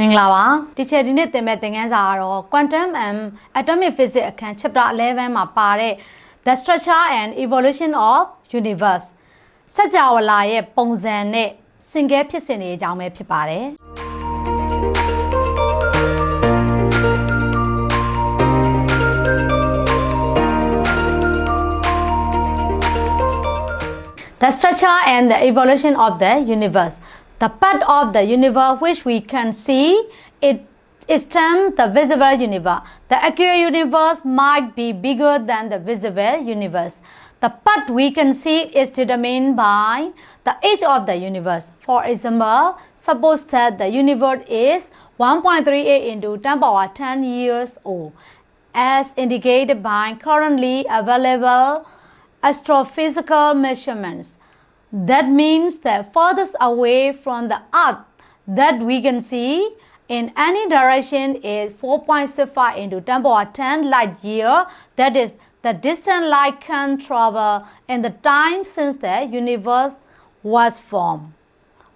မင်္ဂလာပါဒီချက်ဒီနေ့သင်မဲ့သင်ခန်းစာကတော့ Quantum and Atomic Physics အခန်း Chapter 11မှာပါတဲ့ The Structure and Evolution of Universe စัจ java လာရဲ့ပုံစံနဲ့စင်ကဲဖြစ်စဉ်တွေအကြောင်းပဲဖြစ်ပါတယ် The structure and the evolution of the universe. The part of the universe which we can see it is termed the visible universe. The actual universe might be bigger than the visible universe. The part we can see is determined by the age of the universe. For example, suppose that the universe is 1.38 into 10 power 10 years old, as indicated by currently available astrophysical measurements. That means that furthest away from the Earth that we can see in any direction is 4.65 into 10 power 10 light year. That is the distance light can travel in the time since the universe was formed.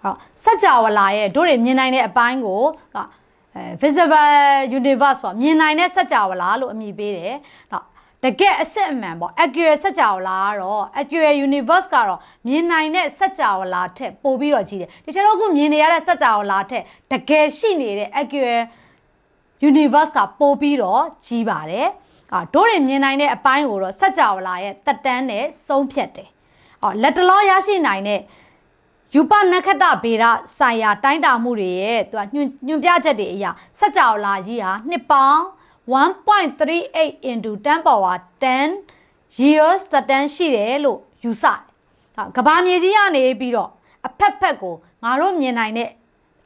အဲ့တော့စัจ java လာရဲ့တို့တွေမြင်နိုင်တဲ့အပိုင်းကိုအဲ visible universe ပေါ့မြင်နိုင်တဲ့စัจ java လာလို့အမည်ပေးတယ်။တော့ တကယ်အစစ်အမှန်ပေါ့ accurate စัจ java လာကတော့ accurate universe ကတော့မြင်နိုင်တဲ့စัจ java လာထက်ပိုပြီးတော့ကြီးတယ်။ဒီချက်တော့အခုမြင်နေရတဲ့စัจ java လာထက်တကယ်ရှိနေတဲ့ accurate universe ကပိုပြီးတော့ကြီးပါတယ်။အာတို့တွေမြင်နိုင်တဲ့အပိုင်းကိုတော့စัจ java လာရဲ့တက်တန်းနဲ့ဆုံးဖြတ်တယ်။အော်လက်တလောရရှိနိုင်တဲ့ယူပနက္ခတဗေဒဆိုင်ရာတိုင်းတာမှုတွေရဲ့သူကညွှန်ညွှန်ပြချက်တွေအရာစัจ java လာကြီးဟာနှစ်ပေါင်း 1.38 into 10 power 10 years သက်တမ်းရှိတယ်လို့ယူဆတယ်။ဟာကဘာမြေကြီးကနေပြီးတော့အဖက်ဖက်ကိုငါတို့မြင်နိုင်တဲ့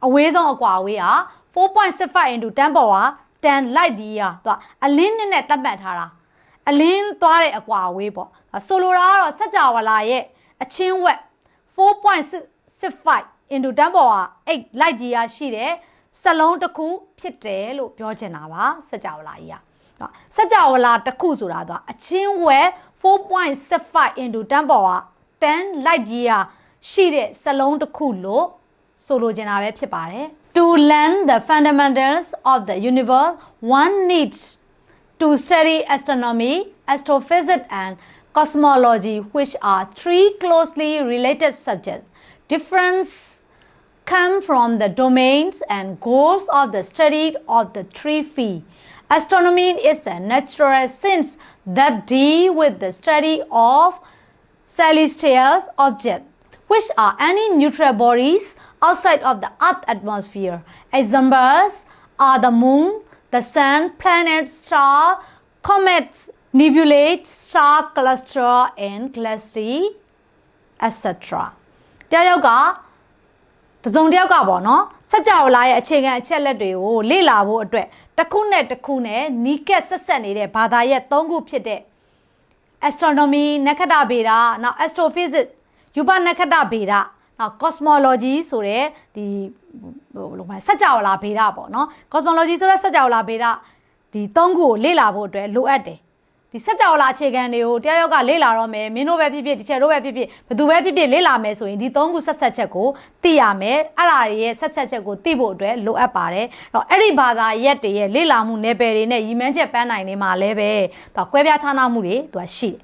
အဝေးဆုံးအကွာအဝေးဟာ4.65 into 10 power 10 light year သူကအလင်းနဲ့နဲ့သတ်မှတ်ထားတာအလင်းသွားတဲ့အကွာအဝေးပေါ့ဆိုလိုတာကတော့စัจ java လာရဲ့အချင်းဝက်4.65 into 10 power 8 light year ရှိတယ် စလုံးတစ်ခုဖြစ်တယ်လို့ပြောချင်တာပါစကြဝဠာကြီးอ่ะနော်စကြဝဠာတစ်ခုဆိုတာတော့အချင်းဝဲ4.75 into 10ပေါ်က10 light year ရှိတဲ့စလုံးတစ်ခုလို့ဆိုလိုချင်တာပဲဖြစ်ပါတယ် to learn the fundamentals of the universe one needs to study astronomy astrophysics and cosmology which are three closely related subjects difference come from the domains and goals of the study of the three fields. Astronomy is a natural science that deal with the study of celestial objects, which are any neutral bodies outside of the Earth atmosphere. Examples are the moon, the sun, planets, stars, comets, nebulae, star cluster, and cluster, etc. တရားရောက်က တစုံတစ်ယောက်ကပေါ့နော်စัจ java လာရဲ့အခြေခံအချက်လက်တွေကိုလေ့လာဖို့အတွက်တစ်ခုနဲ့တစ်ခုနဲ့နီးကပ်ဆက်ဆက်နေတဲ့ဘာသာရပ်၃ခုဖြစ်တဲ့ astronomy နက္ခတ္တဗေဒနောက် astrophysics ယူပနက္ခတ္တဗေဒနောက် cosmology ဆိုတဲ့ဒီဟိုဘယ်လိုမှစัจ java လာဗေဒပေါ့နော် cosmology ဆိုတဲ့စัจ java လာဗေဒဒီ၃ခုကိုလေ့လာဖို့အတွက်လိုအပ်တယ် ဒီစัจ java လာအခြေခံတွေကိုတရားရောက်ကလေ့လာတော့မယ်မင်းတို့ပဲဖြစ်ဖြစ်ဒီချက်တို့ပဲဖြစ်ဖြစ်ဘယ်သူပဲဖြစ်ဖြစ်လေ့လာမယ်ဆိုရင်ဒီ၃ခုဆက်ဆက်ချက်ကိုသိရမယ်အဲ့ဒါတွေရဲ့ဆက်ဆက်ချက်ကိုသိဖို့အတွက်လိုအပ်ပါတယ်အဲ့တော့အဲ့ဒီဘာသာရက်တွေရဲ့လေ့လာမှုနယ်ပယ်တွေနဲ့ရည်မှန်းချက်ပန်းနိုင်တွေမှာလည်းပဲသူကကွဲပြားခြားနားမှုတွေသူကရှိတယ်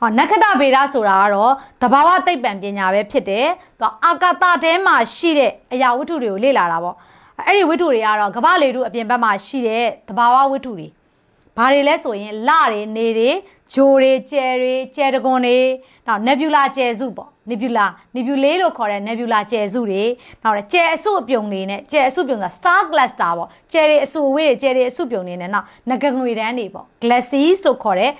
ဟောနက္ခတ္တဗေဒဆိုတာကတော့တဘာဝသိပ္ပံပညာပဲဖြစ်တယ်။သူအာကာသထဲမှာရှိတဲ့အရာဝတ္ထုတွေကိုလေ့လာတာပေါ့။အဲ့ဒီဝတ္ထုတွေကတော့ကမ္ဘာလေထုအပြင်ဘက်မှာရှိတဲ့တဘာဝဝတ္ထုတွေ။ ဘာတွေလဲဆိုရင်လတွေနေတွေဂျိုတွေကျယ်တွေကျယ်တကွန်တွေနောက် nebula ကျယ်စုပေါ့ nebula nebula လို့ခေါ်တဲ့ nebula ကျယ်စုတွေနောက်ကျယ်အစုအပြုံတွေနဲ့ကျယ်အစုပြုံဆိုတာ star cluster ပေါ့ကျယ်တွေအစုအဝေးတွေကျယ်တွေအစုပြုံတွေနဲ့နောက်ငကငွေတန်းတွေပေါ့ galaxies လို့ခေါ်တဲ့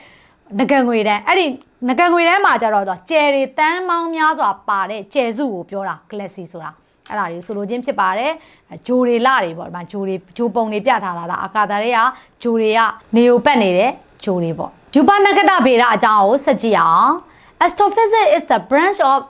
ငကငွေတန်းအဲ့ဒီငကငွေတန်းမှာကြတော့သူကျယ်တွေတန်းပေါင်းများစွာပါတဲ့ကျယ်စုကိုပြောတာ galaxy ဆိုတာ အဲ့ဒါတွေဆိုလိုချင်းဖြစ်ပါတယ်ဂျိုတွေလတွေပေါ့ဒီမှာဂျိုတွေဂျိုပုံတွေပြထားတာလားအာကာသတွေကဂျိုတွေကနေကိုပတ်နေတဲ့ဂျိုတွေပေါ့ယူပနက္ခတဗေဒအကြောင်းကိုဆက်ကြည့်အောင် astrophysics is the branch of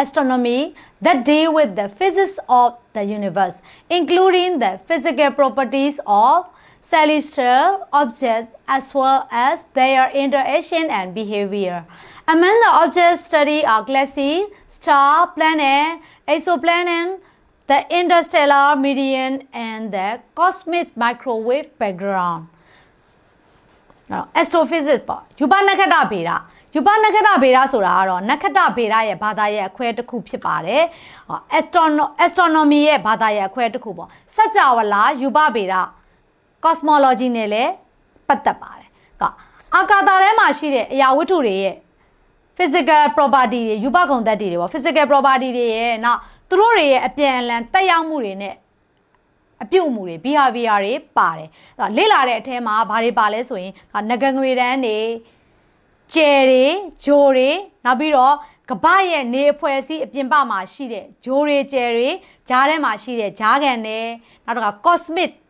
astronomy that deal with the physics of the universe including the physical properties of celestial objects as well as their interaction and behavior. Among the objects studied are galaxies, star, planet, exoplanet, the interstellar median and the cosmic microwave background အဲ့တော့ astrophysics ပေါ့ယူပနက္ခတ္တဗေဒယူပနက္ခတ္တဗေဒဆိုတာကတော့နက္ခတ္တဗေဒရဲ့ဘာသာရဲ့အခွဲတစ်ခုဖြစ်ပါတယ်ဟော astrono astronomy ရဲ့ဘာသာရဲ့အခွဲတစ်ခုပေါ့စัจ java လာယူပဗေဒ cosmology နဲ့လည်းပတ်သက်ပါတယ်ကအာကာသထဲမှာရှိတဲ့အရာဝတ္ထုတွေရဲ့ physical property တွေယူပဂုဏ်သတ္တိတွေပေါ့ physical property တွေရဲ့နောက်သူတို့တွေရဲ့အပြန်အလှန်တက်ရောက်မှုတွေနဲ့အပြုတ်မှုတွေ behavior တွေပါတယ်အဲလေ့လာတဲ့အထဲမှာဘာတွေပါလဲဆိုရင်ငကငွေတန်းတွေကျယ်တွေဂျိုတွေနောက်ပြီးတော့ကပ္ပရဲ့နေအဖွဲ့အစည်းအပြင်ပမှာရှိတဲ့ဂျိုတွေကျယ်တွေဂျားထဲမှာရှိတဲ့ဂျားကန်တွေနောက်တော့ cosmic ဒီ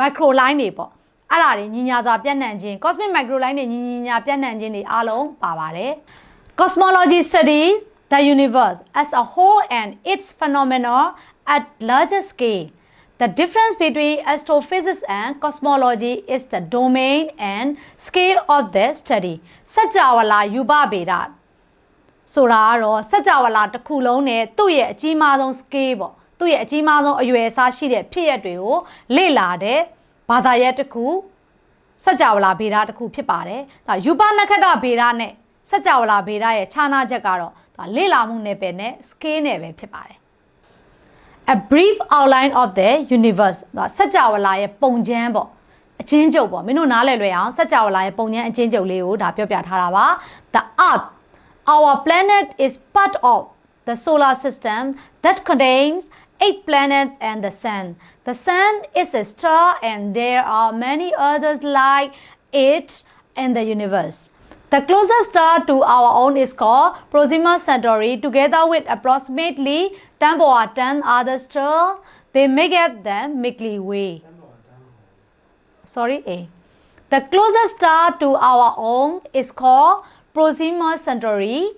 micro line တွေပေါ့အဲ့ဒါတွေညီညာစွာပြန့်နှံ့ခြင်း cosmic micro line တွေညီညီညာပြန့်နှံ့ခြင်းတွေအားလုံးပါပါတယ် cosmology studies the universe as a whole and its phenomena at larger scale The difference between astrophysics and cosmology is the domain and scale of the study. စัจ java လာယူပဗေဒဆိုတာကတော့စัจ java လာတစ်ခုလုံးနဲ့သူ့ရဲ့အကြီးမားဆုံး scale ပေါ့ သူ့ရဲ့အကြီးမားဆုံးအရွယ်အစားရှိတဲ့ဖြစ်ရပ်တွေကိုလေ့လာတဲ့ဘာသာရပ်တစ်ခုစัจ java လာဗေဒတစ်ခုဖြစ်ပါတယ်။ဒါယူပနက္ခတ္တဗေဒနဲ့စัจ java လာဗေဒရဲ့ခြားနာချက်ကတော့ဒါလေ့လာမှုနယ်ပယ်နဲ့ scale နဲ့ပဲဖြစ်ပါတယ်။ a brief outline of the universe ဒါစัจ java လာရဲ့ပုံချမ်းပေါ့အချင်းကျုပ်ပေါ့မင်းတို့နားလည်လွယ်အောင်စัจ java လာရဲ့ပုံချမ်းအချင်းကျုပ်လေးကိုဒါပြောပြထားတာပါ the earth our planet is part of the solar system that contains eight planets and the sun the sun is a star and there are many others like it in the universe The closest star to our own is called Proxima Centauri. Together with approximately 10 power 10 other stars, they make up the Milky Way. Sorry, A. The closest star to our own is called Proxima Centauri.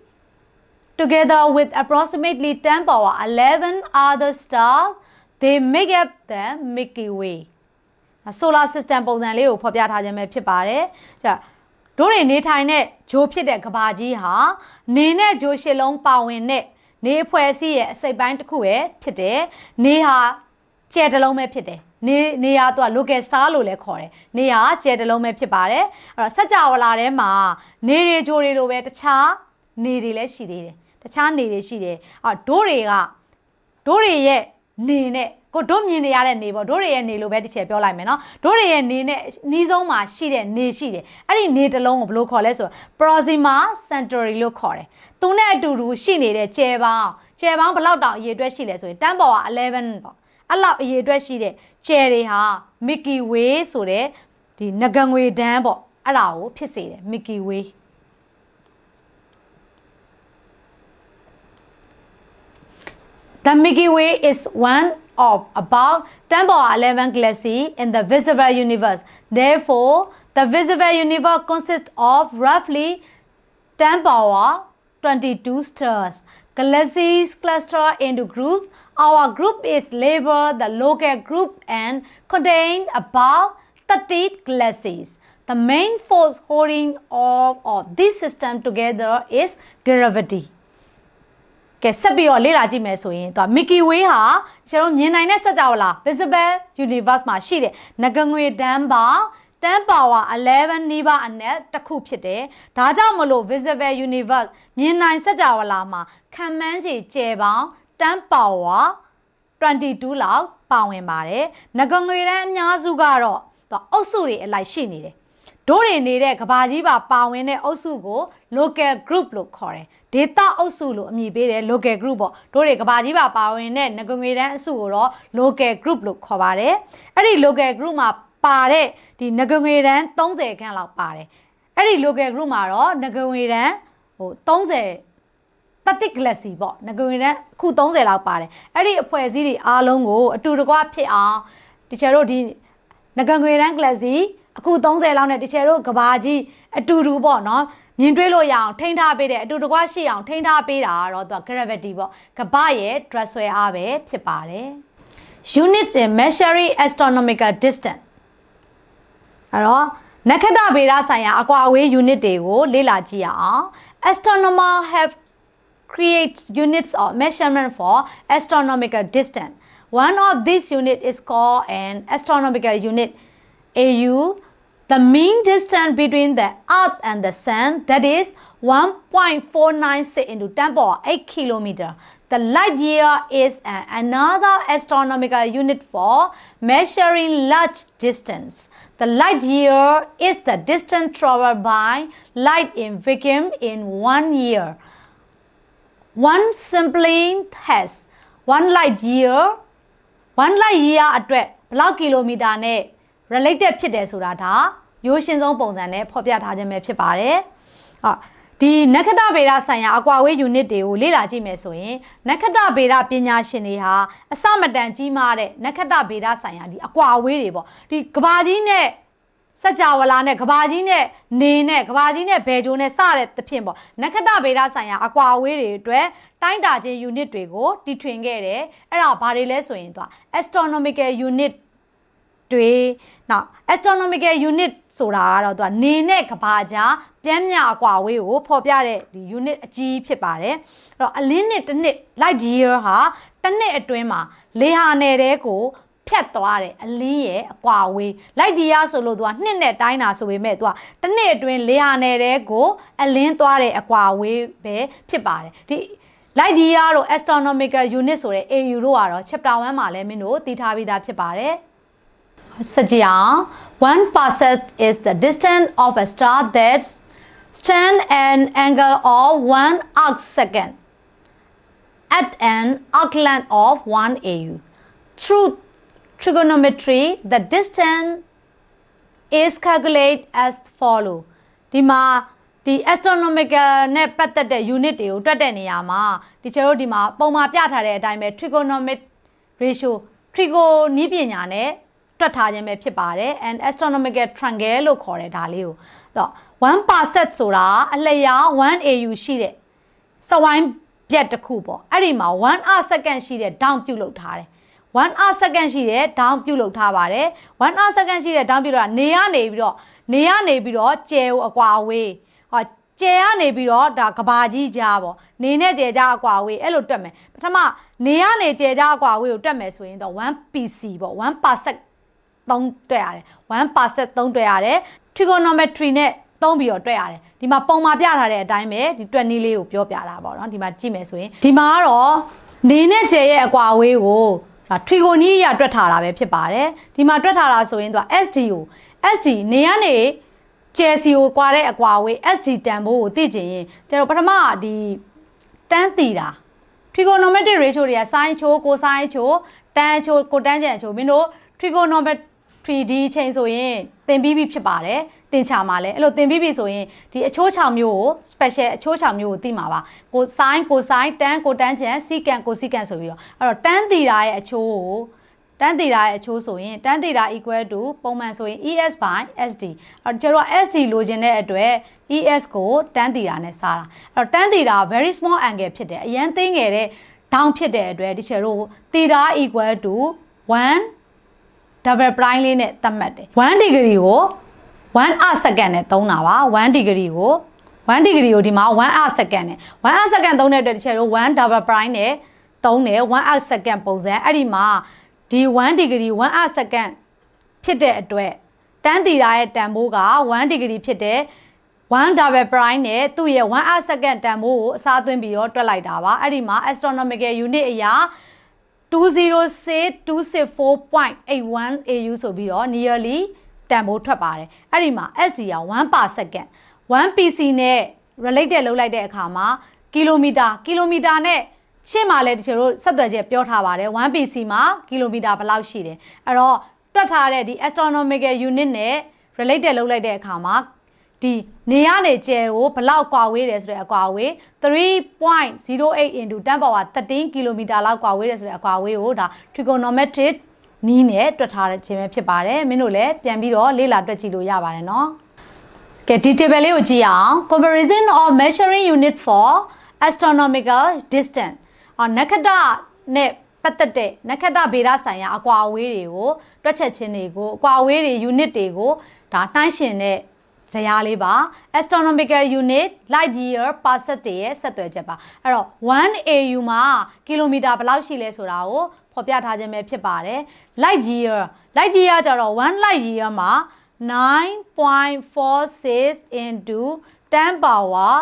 Together with approximately 10 power 11 other stars, they make up the Milky Way. solar system ပုံစံလေးကိုဖော်ပြထားခြင်းပဲဖြစ်ပါတယ်။ကြာတို့တွေနေထိုင်တဲ့ဂျိုးဖြစ်တဲ့ကဘာကြီးဟာနေနဲ့ဂျိုးရှစ်လုံးပါဝင်တဲ့နေအဖွဲ့အစည်းရဲ့အစိပ်ပိုင်းတစ်ခုပဲဖြစ်တယ်။နေဟာကျဲတလုံးပဲဖြစ်တယ်။နေနေဟာသူက local star လို့လည်းခေါ်တယ်။နေဟာကျဲတလုံးပဲဖြစ်ပါတယ်။အဲ့တော့စัจ java လာထဲမှာနေတွေဂျိုးတွေလိုပဲတခြားနေတွေလည်းရှိသေးတယ်။ တခြားနေတွေရှိတယ်။အော်တို့တွေကတို့တွေရဲ့နေနဲ့ကိုတို့မြင်နေရတဲ့နေပေါ့တို့တွေရဲ့နေလို့ပဲတစ်ချက်ပြောလိုက်မယ်နော်တို့တွေရဲ့နေနဲ့နီးဆုံးမှာရှိတဲ့နေရှိတယ်အဲ့ဒီနေတစ်လုံးကိုဘယ်လိုခေါ်လဲဆိုတော့ Proxima Centauri လို့ခေါ်တယ်သူနဲ့အတူတူရှိနေတဲ့ကျယ်ပေါင်းကျယ်ပေါင်းဘယ်လောက်တောင်အရေအတွက်ရှိလဲဆိုရင်တန်းပေါ်က11ပေါ့အဲ့လောက်အရေအတွက်ရှိတဲ့ကျယ်တွေဟာ Milky Way ဆိုတဲ့ဒီငကငွေတန်းပေါ့အဲ့ဒါကိုဖြစ်စေတယ် Milky Way The Milky Way is one of about 10 power 11 galaxies in the visible universe. Therefore, the visible universe consists of roughly 10 power 22 stars. Galaxies cluster into groups. Our group is labeled the local group and contain about 30 galaxies. The main force holding all of this system together is gravity. ကဲဆက်ပြီးတော့လေ့လာကြည့်မယ်ဆိုရင်သူက Milky Way ဟာကျွန်တော်မြင်နိုင်တဲ့စัจ java လား visible universe မှာရှိတဲ့ငကငွေတန်းပေါင်း10 power 11နီးပါးအနက်တစ်ခုဖြစ်တယ်။ဒါကြောင့်မလို့ visible universe မြင်နိုင်စัจ java လာမှာခံမှန်းခြေကျယ်ပေါင်း10 power 22လောက်ပါဝင်ပါတယ်။ငကငွေတန်းအများစုကတော့သူအုပ်စုတွေအလိုက်ရှိနေတယ်။ တို့တွေနေတဲ့ကဘာကြီးပါပါဝင်တဲ့အုပ်စုကို local group လို့ခေါ်တယ်။ data အုပ်စုလို့အမည်ပေးတယ် local group ပေါ့တို့တွေကဘာကြီးပါပါဝင်တဲ့ငကငွေတန်းအစုကိုတော့ local group လို့ခေါ်ပါတယ်အဲ့ဒီ local group မှာပါတဲ့ဒီငကငွေတန်း30ခန့်လောက်ပါတယ်အဲ့ဒီ local group မှာတော့ငကငွေတန်းဟို30တတိကလစီပေါ့ငကငွေတန်းခု30လောက်ပါတယ်အဲ့ဒီအဖွဲ့အစည်းတွေအားလုံးကိုအတူတကွဖြစ်အောင်တချို့တို့ဒီငကငွေတန်းကလစီ အခု30လောက်နဲ့တချို့တို့ကဘာကြီးအတူတူပေါ့နော်မြင်တွေ့လို့ရအောင်ထိန်းထားပေးတယ်အတူတကွရှိအောင်ထိန်းထားပေးတာကတော့သူက gravity ပေါ့ကပ္ပရဲ့ drag ဆွဲအားပဲဖြစ်ပါတယ် units in measuring astronomical distance အဲ့တော့နက္ခတ္တဗေဒဆိုင်ရာအကွာအဝေး unit တွေကိုလေ့လာကြည့်ရအောင် astronomer have create units of measurement for astronomical distance one of these unit is called an astronomical unit AU the mean distance between the earth and the sun that is 1.496 into 10 power 8 kilometer the light year is an, another astronomical unit for measuring large distance the light year is the distance traveled by light in vacuum in one year one simply has one light year one light year အတွက်ဘယ်လောက်ကီလိုမီတာနဲ့ related ဖြစ်တယ်ဆိုတာဒါ ရိုးရှင်းဆုံးပုံစံနဲ့ဖော်ပြထားခြင်းပဲဖြစ်ပါတယ်။ဟာဒီနက္ခတ္တဗေဒဆိုင်ရာအကွာအဝေး unit တွေကိုလေ့လာကြည့်မယ်ဆိုရင်နက္ခတ္တဗေဒပညာရှင်တွေဟာအစမတန်ကြီးမားတဲ့နက္ခတ္တဗေဒဆိုင်ရာဒီအကွာအဝေးတွေပေါ့ဒီကဘာကြီးနဲ့စัจ java လာနဲ့ကဘာကြီးနဲ့နေနဲ့ကဘာကြီးနဲ့ဘယ်ဂျိုးနဲ့စတဲ့သဖြင့်ပေါ့နက္ခတ္တဗေဒဆိုင်ရာအကွာအဝေးတွေအတွက်တိုင်းတာခြင်း unit တွေကိုတီထွင်ခဲ့တယ်အဲ့ဒါဘာတွေလဲဆိုရင်သူက astronomical unit တွေနောက် astronomical unit ဆိုတာကတော့သူကနေနဲ့ကဘာကြားပြင်းမြအကွာအဝေးကိုဖော်ပြတဲ့ဒီ unit အကြီးဖြစ်ပါတယ်အဲ့တော့အလင်းနှစ်တစ်နှစ် light year ဟာတစ်နှစ်အတွင်းမှာလေဟာနယ်တဲကိုဖြတ်သွားတယ်အလင်းရဲ့အကွာအဝေး light year ဆိုလို့သူကနှစ်နဲ့တိုင်းတာဆိုပေမဲ့သူကတစ်နှစ်အတွင်းလေဟာနယ်တဲကိုအလင်းသွားတဲ့အကွာအဝေးပဲဖြစ်ပါတယ်ဒီ light year တို့ astronomical unit ဆိုတဲ့ AU တို့ကတော့ chapter 1မှာလည်းမင်းတို့သိထားပြီးသားဖြစ်ပါတယ် စကြအောင် one parsec is the distance of a star that stand an angle of 1 arc second at an arc length of 1 AU through trigonometry the distance is calculated as follow ဒီမှာဒီ astronomical နဲ့ပတ်သက်တဲ့ unit တွေကိုတွက်တဲ့နေရာမှာဒီကျတို့ဒီမှာပုံမှာပြထားတဲ့အတိုင်းပဲ trigonometric ratio trigo နည်းပညာနဲ့ တွက်ထားခြင်းပဲဖြစ်ပါတယ် and astronomical triangle လို့ခေါ်တယ်ဒါလေးကိုတော့1 parsec ဆိုတာအလျား1 AU ရှိတဲ့စဝိုင်းပြက်တစ်ခုပေါ့အဲ့ဒီမှာ1 hour second ရှိတဲ့ down ပြုတ်လုပ်ထားတယ်1 hour second ရှိတဲ့ down ပြုတ်လုပ်ထားပါတယ်1 hour second ရှိတဲ့ down ပြုတ်လုပ်တာနေရနေပြီးတော့နေရနေပြီးတော့ကျဲကိုအကွာအဝေးဟောကျဲကနေပြီးတော့ဒါကဘာကြီးကြားပေါ့နေနဲ့ကျဲကြားအကွာအဝေးအဲ့လိုတွက်မယ်ပထမနေရနေကျဲကြားအကွာအဝေးကိုတွက်မယ်ဆိုရင်တော့ 1 PC ပေါ့1 parsec 3တွေ့ရတယ်1% 3တွေ့ရတယ် trigonometry နဲ့သုံးပြီးတော့တွေ့ရတယ်ဒီမှာပုံမှာပြထားတဲ့အတိုင်းပဲဒီတွက်နည်းလေးကိုပြောပြတာပေါ့နော်ဒီမှာကြည့်မယ်ဆိုရင်ဒီမှာကတော့နေနဲ့ကျဲရဲ့အကွာအဝေးကိုဒါထရီဂိုနီးအရာတွက်ထားတာပဲဖြစ်ပါတယ်ဒီမှာတွက်ထားတာဆိုရင်သူက SD ကို SD နေကနေကျဲစီကိုကွာတဲ့အကွာအဝေး SD တန်ဖိုးကိုသိကျင်ရင်ကျတော့ပထမဒီတန်းတီတာ trigonometric ratio တွေက sin ချိုး cosine ချိုး tan ချိုး cotan ချိုးမင်းတို့ trigonometric 3D ချိန်ဆိုရင်တင်ပြီးပြီဖြစ်ပါတယ်တင်ချာမှာလဲအဲ့လိုတင်ပြီးပြီဆိုရင်ဒီအချိုးချောင်မျိုးကို special အချိုးချောင်မျိုးကိုသိမှာပါကို sin ကို sin tan ကို tan ချန် secant ကို secant ဆိုပြီးတော့အဲ့တော့ tan သီတာရဲ့အချိုးကိုတန်းသေးတာရဲ့အချိုးဆိုရင်တန်းသေးတာ equal to ပုံမှန်ဆိုရင် es by sd အဲ့တော့ကျွန်တော် sd လိုချင်တဲ့အတွက် es ကိုတန်းသေးတာနဲ့စားတာအဲ့တော့တန်းသေးတာ very small angle ဖြစ်တယ်အရန်သိငယ်တဲ့ down ဖြစ်တဲ့အတွက်ဒီချက်တို့ theta equal to 1 double prime လေးနဲ့သတ်မှတ်တယ်1 degree ကို1 hour second နဲ့သုံးတာပါ1 degree ကို1 degree ကိုဒီမှာ1 hour second နဲ့1 hour second သုံးတဲ့အတွက်ဒီချေတို့1 double prime နဲ့သုံးတယ်1 hour second ပုံစံအဲ့ဒီမှာဒီ1 degree 1 hour second ဖြစ်တဲ့အတွက်တန်းတီတာရဲ့တန်ဖိုးက1 degree ဖြစ်တဲ့1 double prime နဲ့သူ့ရဲ့1 hour second တန်ဖိုးကိုအစားသွင်းပြီးတော့တွက်လိုက်တာပါအဲ့ဒီမှာ astronomical unit အရာ 206.264.81 AU ဆိုပြီးတော့ nearly တန်ဖိုးထွက်ပါတယ်အဲ့ဒီမှာ SD က1 per second 1 PC နဲ့ related လုပ်လိုက်တဲ့အခါမှာကီလိုမီတာကီလိုမီတာနဲ့ရှင်းမှာလဲတချို့တို့ဆက်သွယ်ချက်ပြောထားပါတယ် 1 PC မှာကီလိုမီတာဘယ်လောက်ရှိတယ်အဲ့တော့တွက်ထားတဲ့ဒီ astronomical unit နဲ့ related လုပ်လိုက်တဲ့အခါမှာ ဒီနေရနေကျယ်ကိုဘလောက်ကွာဝေးတယ်ဆိုတဲ့အကွာဝေး3.08 into 10 power 13 km လောက်ကွာဝေးတယ်ဆိုတဲ့အကွာဝေးကိုဒါ trigonometric နီးနဲ့တွက်ထားတဲ့ခြင်းပဲဖြစ်ပါတယ်မင်းတို့လည်းပြန်ပြီးတော့လေ့လာတွက်ကြည့်လို့ရပါတယ်နော်ကဲဒီ table လေးကိုကြည့်အောင် comparison of measuring units for astronomical distance အော်နက္ခတ္တနဲ့ပတ်သက်တဲ့နက္ခတ္တဗေဒဆိုင်ရာအကွာအဝေးတွေကိုတွက်ချက်ခြင်းတွေကိုအကွာအဝေးတွေ unit တွေကိုဒါနှိုင်းယှဉ်တဲ့ ဇယားလေးပါ astronomical unit light year parsec တွေရဲ့ဆက်သွယ်ချက်ပါအဲ့တော့ 1 AU မှာကီလိုမီတာဘယ်လောက်ရှိလဲဆိုတာကိုဖော်ပြထားခြင်းပဲဖြစ်ပါတယ် light year light year ကြတော့1 light year မှာ9.46 into 10 power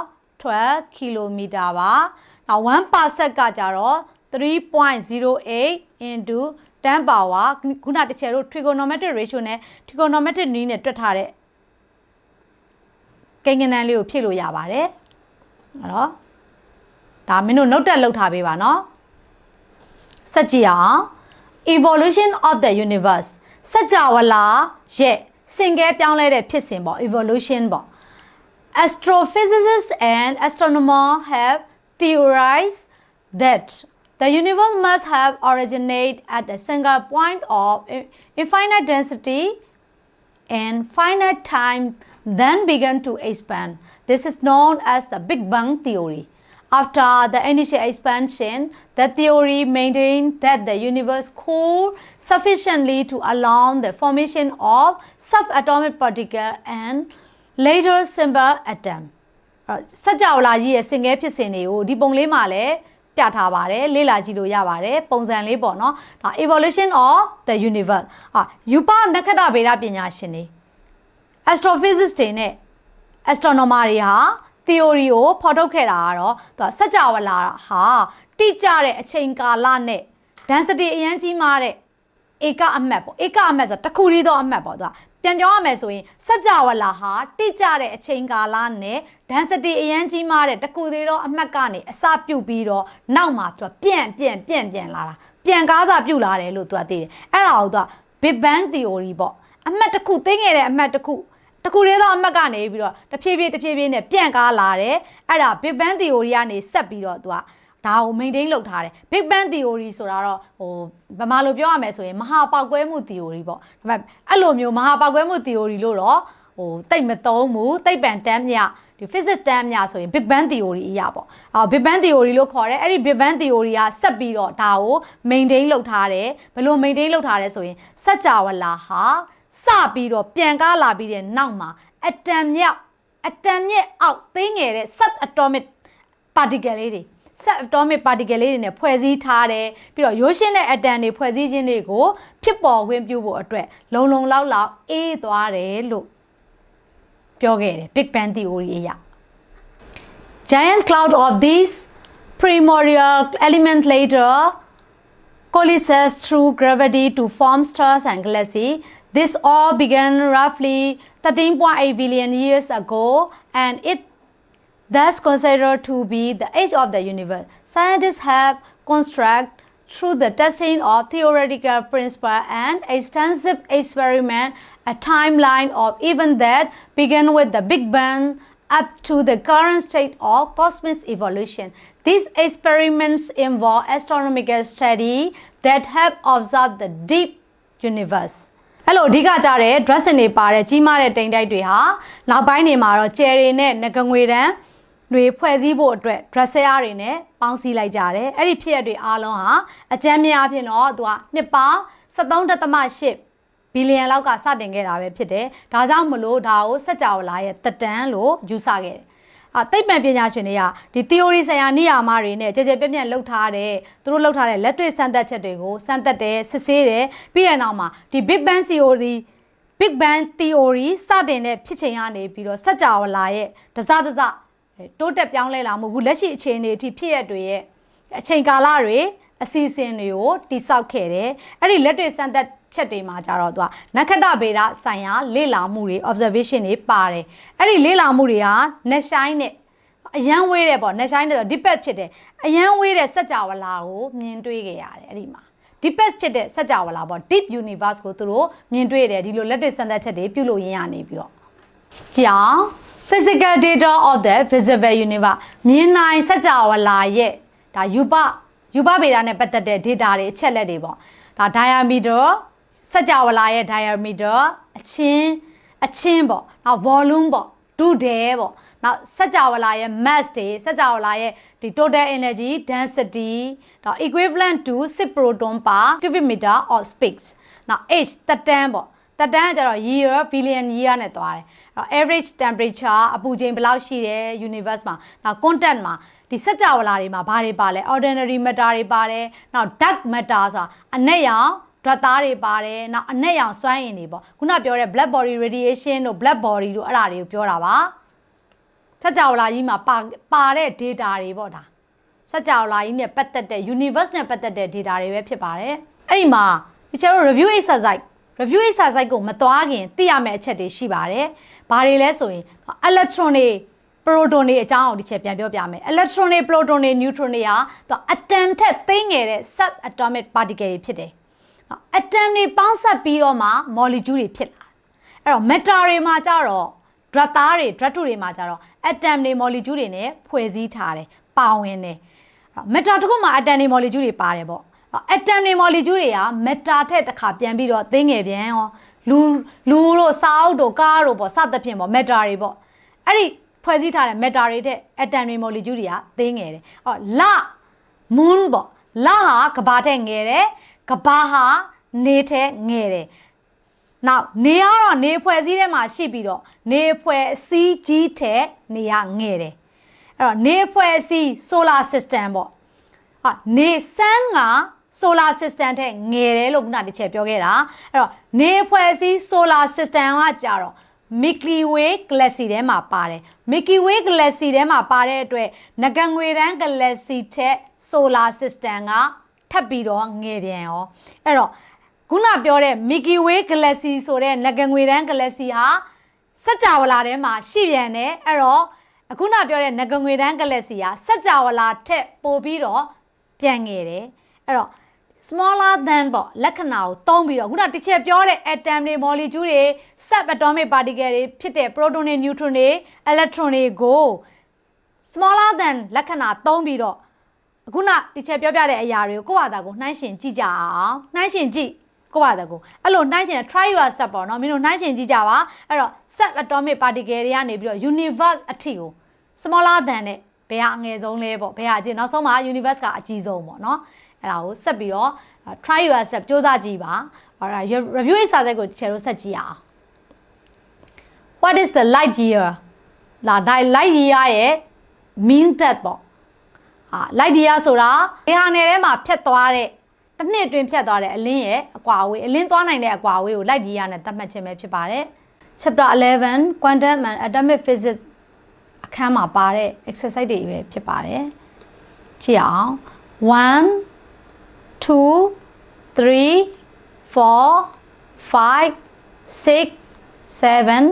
12 kilometer ပါနောက်1 parsec ကကြတော့3.08 into 10 power ခုနတချေတို့ trigonometric ratio နဲ့ trigonometric နည်းနဲ့တွက်ထားတဲ့ ကိန်းဂဏန်းလေးကိုဖြည့်လို့ရပါတယ်အဲ့တော့ဒါမင်းတို့ note တက်လုပ်ထားပေးပါနော်စက်ကြည့်အောင် evolution of the universe စัจ java လာရဲ့စင်ကဲပြောင်းလဲတဲ့ဖြစ်စဉ်ပေါ့ evolution ပေါ့ astrophysicists and astronomers have theorized that the universe must have originated at a single point of infinite density and finite time then began to expand. This is known as the Big Bang theory. After the initial expansion, the theory maintained that the universe cooled sufficiently to allow the formation of subatomic particles and later simple atom. အဲ့တော့စัจ java လာကြီးရဲ့စင်ငယ်ဖြစ်စဉ်တွေကိုဒီပုံလေးမှာလည်းပြထားပါတယ်လေ့လာကြည့်လို့ရပါတယ်ပုံစံလေးပေါ့နော်ဒါ evolution of the universe ဟာယူပနက္ခတ္တဗေဒပညာရှင်တွေ astrophysicists တွေနဲ့ astronomer တွေဟာ theory ကိုဖော်ထုတ်ခဲ့တာကတော့သူကစัจ java လာဟာတိကျတဲ့အချိန်ကာလနဲ့ density အရင်ကြီးမားတဲ့ဧကအမှတ်ပေါ့ဧကအမှတ်ဆိုတစ်ခုလေးသောအမှတ်ပေါ့သူကပြန်ပြောရမယ်ဆိုရင်စัจ java လာဟာတိကျတဲ့အချိန်ကာလနဲ့ density အရင်ကြီးမားတဲ့တစ်ခုသေးသောအမှတ်ကနေအစပြုတ်ပြီးတော့နောက်မှာသူကပြန့်ပြန့်ပြန့်ပြန့်လာတာပြန်ကားစားပြုတ်လာတယ်လို့သူကသိတယ်အဲ့ဒါကိုသူက Big Bang theory ပေါ့အမှတ်တစ်ခုသိငယ်တဲ့အမှတ်တစ်ခု တခုတည်းသောအမှတ်ကနေပြီးတော့တဖြည်းဖြည်းတဖြည်းဖြည်းနဲ့ပြန့်ကားလာတယ်အဲ့ဒါ Big Bang theory ကနေဆက်ပြီးတော့သူကဒါကို maintain လုပ်ထားတယ် Big Bang theory ဆိုတာတော့ဟိုဗမာလိုပြောရမယ်ဆိုရင်မဟာပေါက်ကွဲမှု theory ပေါ့ဒါပေမဲ့အဲ့လိုမျိုးမဟာပေါက်ကွဲမှု theory လို့တော့ဟိုတိတ်မသုံးဘူးတိတ်ပံတမ်းမြဒီ physics တမ်းမြဆိုရင် Big Bang theory အရာပေါ့အော် Big Bang theory လို့ခေါ်တယ်အဲ့ဒီ Big Bang theory ကဆက်ပြီးတော့ဒါကို maintain လုပ်ထားတယ်ဘယ်လို maintain လုပ်ထားလဲဆိုရင်စัจ java လာဟာ စပြီးတော့ပြန်ကားလာပြီးတဲ့နောက်မှာအတမ်မြောက်အတမ်မြက်အောက်သိငယ်တဲ့ subatomic particle လေးတွေ subatomic particle လေးတွေနဲ့ဖွဲ့စည်းထားတယ်ပြီးတော့ရိုးရှင်းတဲ့အတမ်တွေဖွဲ့စည်းခြင်းတွေကိုဖြစ်ပေါ်ခွင့်ပြုဖို့အတွက်လုံလုံလောက်လောက်အေးသွားတယ်လို့ပြောခဲ့တယ် Big Bang theory အရာ Giant cloud of these primordial element later coalesces through gravity to form stars and galaxies. This all began roughly 13.8 billion years ago and it thus considered to be the age of the universe. Scientists have constructed through the testing of theoretical principles and extensive experiment a timeline of events that began with the Big Bang up to the current state of cosmic evolution. These experiments involve astronomical study that have observed the deep universe. အဲ့လိုအဓိကကြတဲ့ dress တွေပါတဲ့ကြီးမားတဲ့တိမ်တိုက်တွေဟာနောက်ပိုင်းနေမှာတော့ကျယ်တွေနဲ့ငကငွေတန်းတွေဖွဲ့စည်းဖို့အတွက် dresser တွေနဲ့ပေါင်းစည်းလိုက်ကြတယ်အဲ့ဒီဖြစ်ရတွေအားလုံးဟာအကျမ်းများအဖြစ်တော့သူကနှစ်ပေါင်း73.8ဘီလီယံလောက်ကစတင်ခဲ့တာပဲဖြစ်တယ်ဒါကြောင့်မလို့ဒါကိုစက်ကြောလာရဲ့တက်တန်းလို့ယူဆခဲ့တယ်အ သိပ္ပံပညာရှင်တွေကဒီ theory ဆိုင်ရာနေရာမတွေနဲ့ကြကြပြန့်ပြန့်လှုပ်ထားတဲ့သူတို့လှုပ်ထားတဲ့လက်တွေ့စမ်းသပ်ချက်တွေကိုစမ်းသပ်တယ်စစ်ဆေးတယ်ပြီးတဲ့နောက်မှာဒီ Big Bang theory Big Bang theory စတင်တဲ့ဖြစ်ချိန်ကနေပြီးတော့စัจ java လာရဲ့တစတစတိုးတက်ပြောင်းလဲလာမှုခုလက်ရှိအခြေအနေအထိဖြစ်ရတွေရဲ့အချိန်ကာလတွေအစီအစဉ်တွေကိုတိစောက်ခဲ့တယ်အဲ့ဒီလက်တွေ့စမ်းသပ် ချက်တွေမှာကြတော့သူကနက္ခတ္တဗေဒဆိုင်ရာလေ့လာမှုတွေ observation တွေပါတယ်အဲ့ဒီလေ့လာမှုတွေဟာ net shine နဲ့အရန်ဝေးတယ်ပေါ့ net shine နဲ့ဆို deep path ဖြစ်တယ်အရန်ဝေးတဲ့စัจ java လာကိုမြင်တွေ့ခဲ့ရတယ်အဲ့ဒီမှာ deep path ဖြစ်တဲ့စัจ java လာပေါ့ deep universe ကိုသူတို့မြင်တွေ့တယ်ဒီလိုလက်တွေ့စမ်းသပ်ချက်တွေပြုလုပ်ရင်းရနေပြီးတော့ကြောင် physical data of the visible universe မြင်နိုင်စัจ java လာရဲ့ဒါယူပယူပဗေဒနဲ့ပတ်သက်တဲ့ data တွေအချက်လက်တွေပေါ့ဒါ diameter စကြဝဠာရဲ့ diameter အချင်းအချင်းပေါ့နောက် volume ပေါ့ဒုဒဲပေါ့နောက်စကြဝဠာရဲ့ mass တွေစကြဝဠာရဲ့ဒီ total energy density တော့ equivalent to 6 proton per cubic meter of space နောက် h တက်တန်းပေါ့တက်တန်းကကျတော့ year billion year နဲ့သွားတယ်အဲ့တော့ average temperature အပူချိန်ဘယ်လောက်ရှိတယ် universe မှာနောက် content မှာဒီစကြဝဠာတွေမှာဘာတွေပါလဲ ordinary matter တွေပါတယ်နောက် dark matter ဆိုတာအနက်ရောင် ဓာတ်သားတွေပါတယ်နောက်အနက်ရောင်စွမ်းအင်တွေပေါ့ခုနပြောတဲ့ black body radiation တို့ black body တို့အဲ့ဒါတွေကိုပြောတာပါစัจ java လာကြီးမှာပါပါတဲ့ data တွေပေါ့ဒါစัจ java လာကြီးနဲ့ပတ်သက်တဲ့ universe နဲ့ပတ်သက်တဲ့ data တွေပဲဖြစ်ပါတယ်အဲ့ဒီမှာဒီကျတော့ review exercise review exercise ကိုမသွားခင်သိရမယ့်အချက်တွေရှိပါတယ်။ဘာတွေလဲဆိုရင် electron တွေ proton တွေအကြောင်းအောင်ဒီချက်ပြန်ပြောပြမယ်။ electron တွေ proton တွေ neutron တွေဟာသူ atom ထက်သိငယ်တဲ့ sub atomic particle တွေဖြစ်တယ်။ atom တွေပေါင်းစပ်ပြီးတော့မှ molecule တွေဖြစ်လာ။အဲ့တော့ matter တွေမှာကြတော့ဓာတ်သားတွေဓာတ်ထုတွေမှာကြတော့ atom တွေ molecule တွေနဲ့ဖွဲ့စည်းထားတယ်။ပါဝင်တယ်။ matter တစ်ခုမှာ atom တွေ molecule တွေပါတယ်ပေါ့။ atom တွေ molecule တွေက matter ထက်တစ်ခါပြန်ပြီးတော့သိငယ်ပြန်ရောလူလူတို့စာအုပ်တို့ကားတို့ပေါ့စသဖြင့်ပေါ့ matter တွေပေါ့အဲ့ဒီဖွဲ့စည်းထားတဲ့ matter တွေတဲ့ atom တွေ molecule တွေကသိငယ်တယ်။ဟောလ moon ပေါ့လဟာကဘာထက်ငယ်တယ် ကဘာဟာနေထက်ငယ်တယ်။နောက်နေကတော့နေဖွဲ့စည်းထဲမှာရှိပြီးတော့နေဖွဲ့စည်းကြီးထက်နေရငယ်တယ်။အဲ့တော့နေဖွဲ့စည်း solar system ပေါ့။ဟာနေစမ်းက solar system ထက်ငယ်တယ်လို့ခုနတစ်ချက်ပြောခဲ့တာအဲ့တော့နေဖွဲ့စည်း solar system ကကြတော့ Milky Way galaxy ထဲမှာပါတယ် Milky Way galaxy ထဲမှာပါတဲ့အတွက်ငကငွေတန်း galaxy ထက် solar system က ထပ်ပြီးတော့ငယ်ပြန်ရောအဲ့တော့ခုနပြောတဲ့ Milky Way galaxy ဆိုတဲ့ငကငွေတန်း galaxy ဟာစัจ java လာထဲမှာရှိပြန်တယ်အဲ့တော့အခုနပြောတဲ့ငကငွေတန်း galaxy ဟာစัจ java လာထက်ပိုပြီးတော့ပြန်ငယ်တယ်အဲ့တော့ smaller than ပေါ့လက္ခဏာကိုသုံးပြီးတော့ခုနတစ်ချက်ပြောတဲ့ atom တွေ molecule တွေ subatomic particle တွေဖြစ်တဲ့ proton တွေ neutron တွေ electron တွေကို smaller than လက္ခဏာသုံးပြီးတော့ ခုနတစ်ချက်ပြောပြတဲ့အရာတွေကိုကိုယ့်ဘာသာကိုနှိုင်းရှင်ကြည့်ကြအောင်နှိုင်းရှင်ကြည့်ကိုယ့်ဘာသာကိုအဲ့လိုနှိုင်းရှင် try yourself ပေါ့နော်မင်းတို့နှိုင်းရှင်ကြည့်ကြပါအဲ့တော့ subatomic particle တွေကနေပြီးတော့ universe အထိကို smaller than နဲ့ဘယ်ဟာအငယ်ဆုံးလဲပေါ့ဘယ်ဟာအကြီးနောက်ဆုံးမှာ universe ကအကြီးဆုံးပေါ့နော်အဲ့ဒါကိုဆက်ပြီးတော့ try yourself စူးစမ်းကြည့်ပါဟော review exercise ကိုချေလို့ဆက်ကြည့်အောင် what is the light year လာ light year ရဲ့ mean that ပေါ့ ဟာ light year ဆိုတာဒီဟာနယ်ထဲမှာဖြတ်သွားတဲ့တစ်နှစ်အတွင်းဖြတ်သွားတဲ့အလင်းရဲ့အကွာအဝေးအလင်းသွားနိုင်တဲ့အကွာအဝေးကို light year နဲ့သတ်မှတ်ခြင်းပဲဖြစ်ပါတယ် chapter 11 quantum and atomic physics အခန်းမှာပါတဲ့ exercise တွေပဲဖြစ်ပါတယ်ကြည့်အောင်1 2 3 4 5 6 7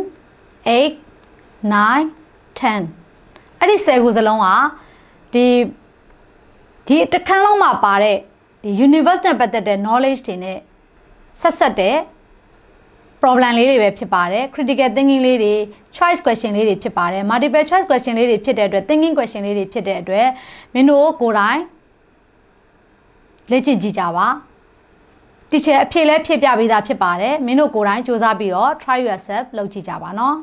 8 9 10အဲ့ဒီ10ခုစလုံးကဒီ ဒီတစ်ခန်းလုံးမှာပါတဲ့ဒီ universe နဲ့ပတ်သက်တဲ့ knowledge တွေနဲ့ဆက်ဆက်တဲ့ problem လေးတွေပဲဖြစ်ပါတယ် critical thinking လေးတွေ choice question လေးတွေဖြစ်ပါတယ် multiple choice question လေးတွေဖြစ်တဲ့အတွက် thinking question လေးတွေဖြစ်တဲ့အတွက်မင်းတို့ကိုယ်တိုင်လေ့ကျင့်ကြည့်ကြပါတီချာအဖြေလဲဖြည့်ပြပေးတာဖြစ်ပါတယ်မင်းတို့ကိုယ်တိုင်စူးစမ်းပြီးတော့ try yourself လုပ်ကြည့်ကြပါနော်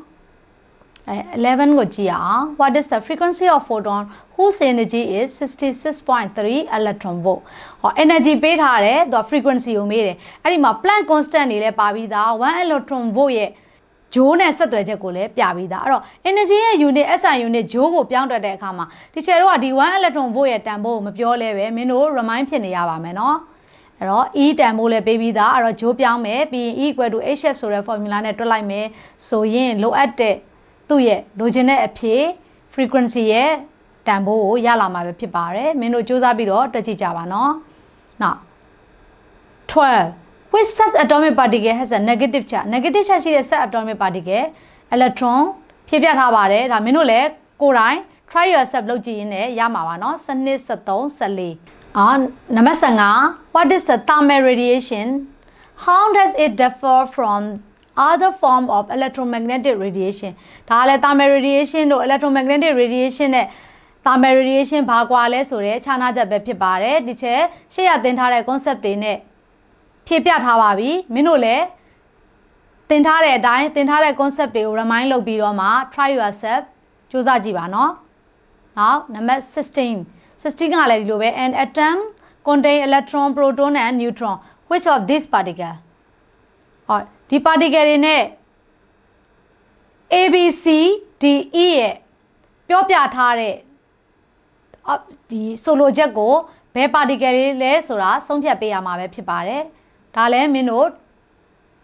အဲ11ကိုကြည့်အောင် what is the frequency of photon whose energy is 66.3 electron volt ဟော energy ပေးထားတယ်သူက frequency ကိုမေးတယ်အဲ့ဒီမှာ Planck constant နေလဲပါပြီးသား1 electron volt ရဲ့ဂျိုးနဲ့ဆက်သွယ်ချက်ကိုလည်းပြပြီးသားအဲ့တော့ energy ရဲ့ unit SI unit ဂျိုးကိုပြောင်းတက်တဲ့အခါမှာဒီချေတော့ကဒီ1 electron volt ရဲ့တန်ဖိုးကိုမပြောလဲပဲမင်းတို့ remind ဖြစ်နေရပါမယ်နော်အဲ့တော့ E တန်ဖိုးလည်းပေးပြီးသားအဲ့တော့ဂျိုးပြောင်းမယ်ပြီးရင် E hf ဆိုတဲ့ formula နဲ့တွက်လိုက်မယ်ဆိုရင်လိုအပ်တဲ့သူ့ရဲ့လိုချင်တဲ့အဖြေ frequency ရဲ့ တန်ဖိုးကိုရလာမှာပဲဖြစ်ပါတယ်မင်းတို့စူးစမ်းပြီးတော့တွက်ကြည့်ကြပါနော်နောက်12 which subatomic particle has a negative charge negative charge ရှိတဲ့ subatomic particle electron ဖြည့်ပြထားပါတယ်ဒါမင်းတို့လည်းကိုယ်တိုင် try yourself လုပ်ကြည့်ရင်းနဲ့ရမှာပါเนาะစနစ်73 14အာနံပါတ်15 what is the thermal radiation how does it differ from other form of electromagnetic radiation ဒါလည်း thermal radiation တို့ electromagnetic radiation နဲ့ thermal radiation ဘာကွာလဲဆိုတဲ့ခြားနာချက်ပဲဖြစ်ပါတယ်ဒီချက်ရှေ့ရသင်ထားတဲ့ concept တွေနဲ့ဖြည့်ပြထားပါပြီမင်းတို့လည်းသင်ထားတဲ့အတိုင်းသင်ထားတဲ့ concept တွေကို remind လုပ်ပြီးတော့မှ try yourself စူးစမ်းကြည့်ပါနော်နောက်နံပါတ်16 16ကလည်းဒီလိုပဲ an atom contain electron proton and neutron which of these particle ဟောဒီ particle တွေနဲ့ A B C D E ရဲ့ပြောပြထားတဲ့အော် ဒီဆိုလိုချက်ကိုဘယ် particle တွေလဲဆိုတာဆုံးဖြတ်ပေးရမှာပဲဖြစ်ပါတယ်ဒါလည်းမင်းတို့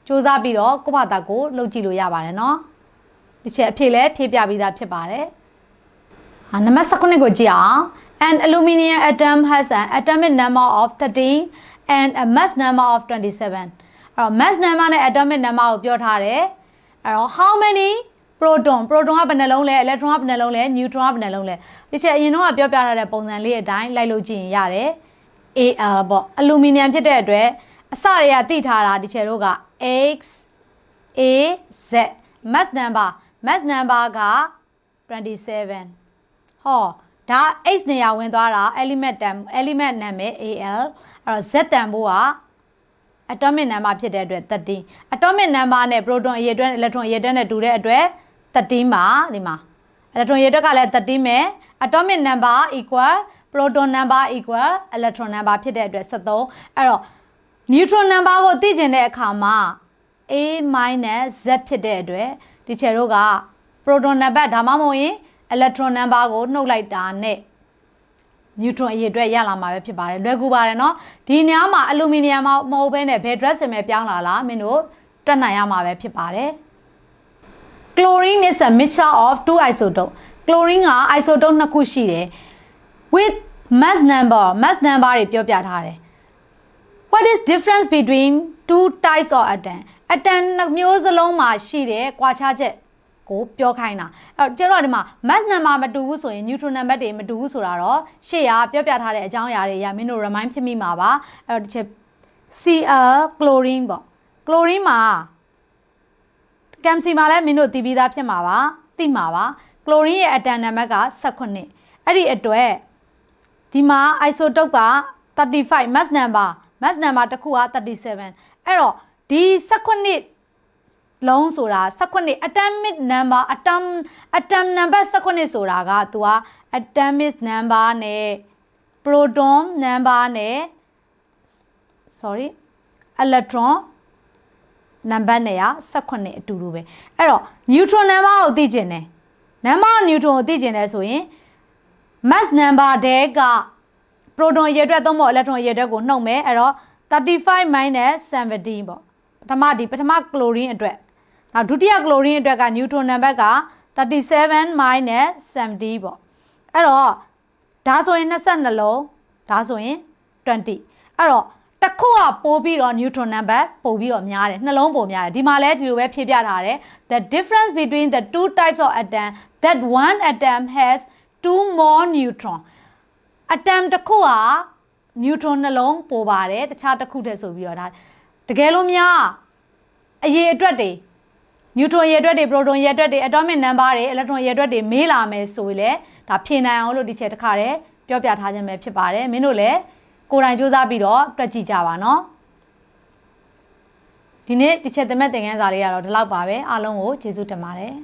စူးစမ်းပြီးတော့ကိုယ့်ဘာသာကိုလုပ်ကြည့်လို့ရပါတယ်နော်ဒီချက်အဖြေလဲဖြေပြပြီးသားဖြစ်ပါတယ်ဟာနံပါတ်19ကိုကြည့်အောင် an aluminium atom has an atomic number of 13 and a mass number of 27 အဲ့တော့ mass number နဲ့ atomic number ကိုပြောထားတယ်အဲ့တော့ how many proton proton ကဘယ်နှလုံးလဲ electron ကဘယ်နှလုံးလဲ neutron ကဘယ်နှလုံးလဲဒီချက်အရင်တော့ပြောပြထားတဲ့ပုံစံလေးအတိုင်းလိုက်လို့ကြည့်ရင်ရတယ် AL ပေါ့ aluminium ဖြစ်တဲ့အတွက်အစတွေကတိထားတာဒီချက်တို့က X A Z mass number mass number က27ဟောဒါ H နေရာဝင်သွားတာ element တန် element နာမည် AL အဲ့တော့ Z တန်ဖို့က atomic number ဖြစ်တဲ့အတွက်13 atomic number နဲ့ proton အရေအတွက် electron အရေအတွက်နဲ့တူတဲ့အတွက် 13ပါဒီမှာ electron အရေအတွက်ကလည်း13ပဲ atomic number equal proton number equal electron number ဖြစ်တဲ့အတွက်73အဲ့တော့ neutron number ကိုသိကျင်တဲ့အခါမှာ a z ဖြစ်တဲ့အတွက်ဒီချေတို့က proton number ဒါမှမဟုတ်ရင် electron number ကိုနှုတ်လိုက်တာနဲ့ neutron အရေအတွက်ရလာမှာပဲဖြစ်ပါတယ်လွယ်ကူပါတယ်เนาะဒီညမှာအလူမီနီယမ်မဟုတ်ဘဲနဲ့ဘယ် dress စင်ပဲပြောင်းလာလားမင်းတို့တွက်နိုင်ရမှာပဲဖြစ်ပါတယ် chlorine is a mixture of two isotope chlorine က isotope နှစ်ခုရှိတယ် with mass number mass number တွေပြောပြထားတယ် what is difference between two types of atom atom နှစ်မျိုးစလုံးမှာရှိတဲ့ကွာခြားချက်ကိုပြောခိုင်းတာအဲ့တော့ကျတော့ဒီမှာ mass number မတူဘူးဆိုရင် neutron number တွေမတူဘူးဆိုတာတော့ရှေ့ကပြောပြထားတဲ့အကြောင်းအရာတွေရမင်းတို့ remind ဖြစ်မိမှာပါအဲ့တော့ဒီချက် Cl chlorine ပေါ့ chlorine မှာ ကမ်စီမှာလည်းမင်းတို့သိပြီးသားဖြစ်မှာပါသိမှာပါ chlorine ရဲ့အတန်နံပါတ်က18အဲ့ဒီအတွက်ဒီမှာ isotope က35 mass number mass number တစ်ခုက37အဲ့တော့ဒီ18လုံးဆိုတာ18 atomic number atom atom number 18ဆိုတာကသူက atomic number နဲ့ proton number နဲ့ sorry electron နံပါတ်နဲ့ရ18အတူတူပဲအဲ့တော့ neutron number ကိုသိကျင်တယ် number of neutron ကိုသိကျင်တယ်ဆိုရင် mass number တဲက proton ရေအတွက်သုံးဖို့ electron ရေအတွက်ကိုနှုတ်မယ်အဲ့တော့35 minus 17ပေါ့ပထမဒီပထမ chlorine အတွက်နောက်ဒုတိယ chlorine အတွက်က neutron number က37 minus 70ပေါ့အဲ့တော့ဒါဆိုရင်22လုံးဒါဆိုရင်20အဲ့တော့ တစ်ခုကပို့ပြီးတော့ neutron number ပို့ပြီးတော့များတယ်နှလုံးပို့များတယ်ဒီမှာလည်းဒီလိုပဲဖြည့်ပြထားတယ် the difference between the two types of atom that one atom has two more neutron atom တစ်ခုက neutron နှလုံးပို့ပါတယ်တခြားတစ်ခုတည်းဆိုပြီးတော့ဒါတကယ်လို့များအရေးအတွက်တွေ neutron ရေအတွက်တွေ proton ရေအတွက်တွေ atomic number တွေ electron ရေအတွက်တွေမေးလာမယ်ဆိုရင်လည်းဒါဖြေနိုင်အောင်လို့ဒီချက်တစ်ခါတည်းပြောပြထားခြင်းပဲဖြစ်ပါတယ်မင်းတို့လည်း ကိုယ်တိုင်စူးစမ်းပြီးတော့တွက်ကြည့်ကြပါနော်ဒီနေ့ဒီချက်သမက်သင်ခန်းစာလေးကတော့ဒီလောက်ပါပဲအားလုံးကိုကျေးဇူးတင်ပါတယ်